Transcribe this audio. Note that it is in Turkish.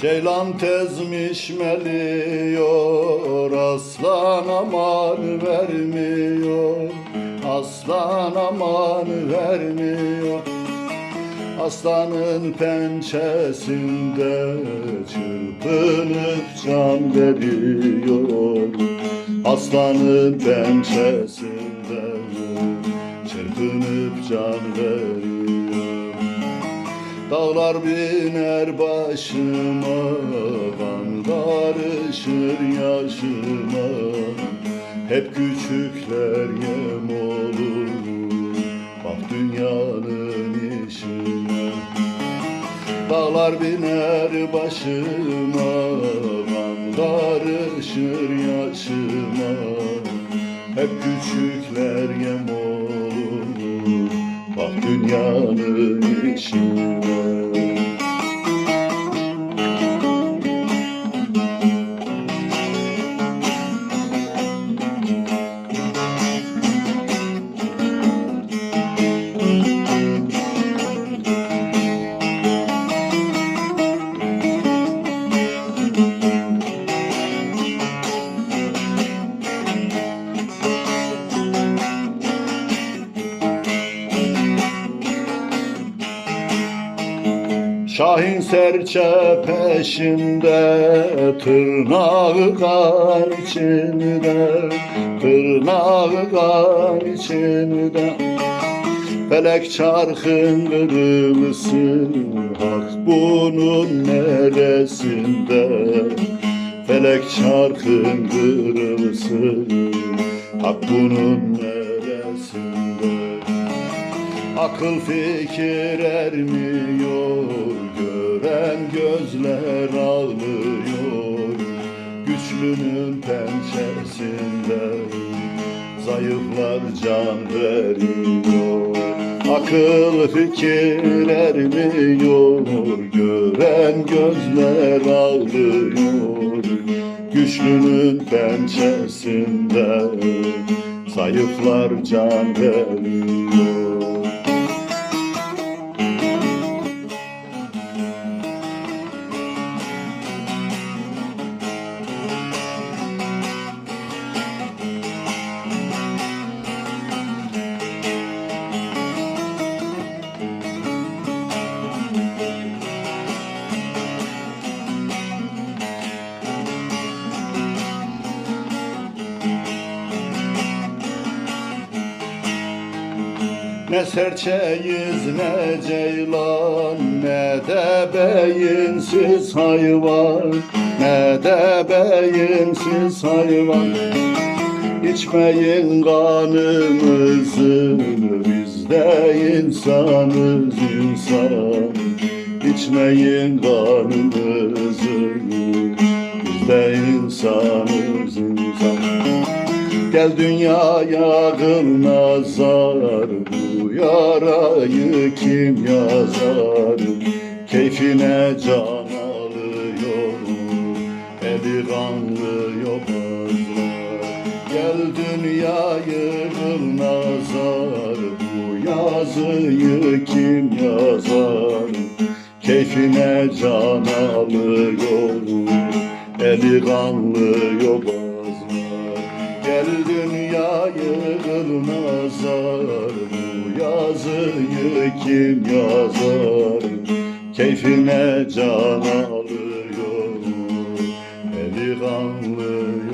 Ceylan tezmişmeliyor Aslan aman vermiyor. Aslan aman vermiyor. Aslanın pençesinde çırpınıp can veriyor. Aslanın pençesinde çırpınıp can veriyor Dağlar biner başıma Kan karışır yaşıma. Hep küçükler yem olur Bak dünyanın işine. Dağlar biner başıma Kan karışır yaşıma. Hep küçükler yem olur dünyanın işine Şahin serçe peşinde Tırnağı kan içinde Tırnağı kan içinde. Felek çarkın kırılsın Hak bunun neresinde? Felek çarkın kırılsın Hak bunun neresinde? Akıl fikir ermiyor gözler ağlıyor Güçlünün pençesinde Zayıflar can veriyor. Akıl fikir ermiyor Gören gözler ağlıyor Güçlünün pençesinde Zayıflar can veriyor Ne serçeyiz ne ceylan Ne de beyinsiz hayvan. Ne de beyinsiz hayvan. İçmeyin kanımızı Biz de insanız insan. İçmeyin kanımızı Biz de insanız insan Gel dünyaya kıl nazar Bu yarayı kim yazar? Keyfine can alıyor Eli kanlı yobazlar. Gel dünyayı kıl nazar Bu yazıyı kim yazar? Keyfine can alıyor Eli kanlı yobazlar Gel dünyayı kıl nazar Bu yazıyı kim yazar? Keyfine can alıyor Eli kanlı